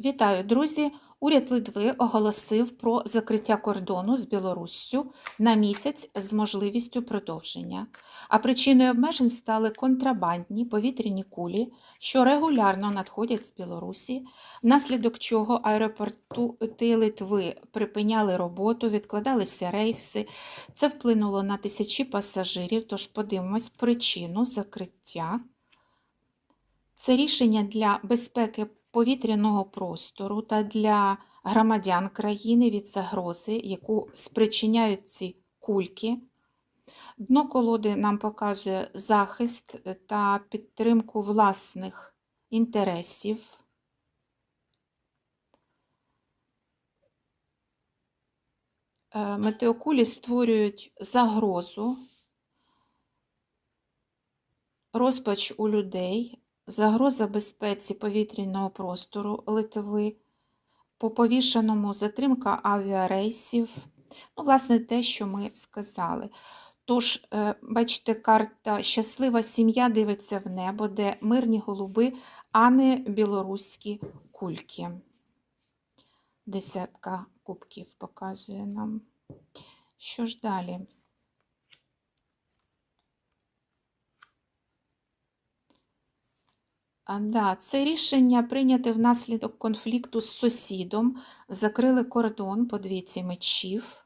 Вітаю, друзі! Уряд Литви оголосив про закриття кордону з Білоруссю на місяць з можливістю продовження. А причиною обмежень стали контрабандні повітряні кулі, що регулярно надходять з Білорусі, внаслідок чого аеропорти Литви припиняли роботу, відкладалися рейси. Це вплинуло на тисячі пасажирів. Тож подивимось причину закриття. Це рішення для безпеки повітряного простору та для громадян країни від загрози, яку спричиняють ці кульки. Дно колоди нам показує захист та підтримку власних інтересів. Е, Метеокулі створюють загрозу, розпач у людей, загроза безпеці повітряного простору Литви, по повішеному затримка авіарейсів. Ну, власне, те, що ми сказали. Тож, е, бачите, карта щаслива сім'я дивиться в небо, де мирні голуби, а не білоруські кульки. Десятка кубків показує нам. Що ж далі? Да, це рішення прийняте внаслідок конфлікту з сусідом. Закрили кордон по двійці мечів.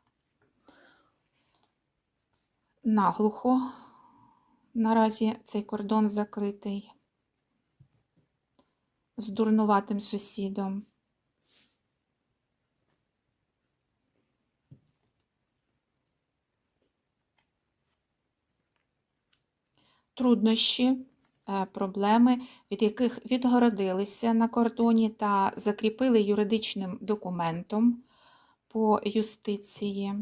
Наглухо. Наразі цей кордон закритий з дурнуватим сусідом. Труднощі е, проблеми, від яких відгородилися на кордоні та закріпили юридичним документом по юстиції.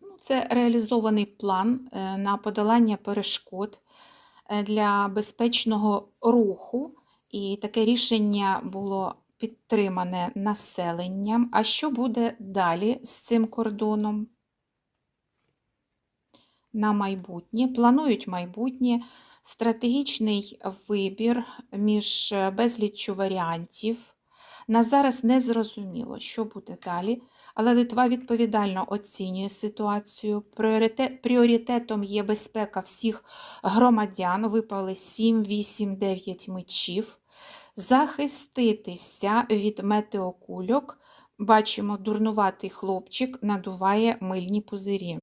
Ну, Це реалізований план е, на подолання перешкод е, для безпечного руху, і таке рішення було підтримане населенням. А що буде далі з цим кордоном? На майбутнє. Планують майбутнє стратегічний вибір між безліччю варіантів. На зараз не зрозуміло, що буде далі, але Литва відповідально оцінює ситуацію. Пріоритетом є безпека всіх громадян. Випали 7, 8, 9 мечів захиститися від метеокульок. Бачимо, дурнуватий хлопчик надуває мильні пузирі.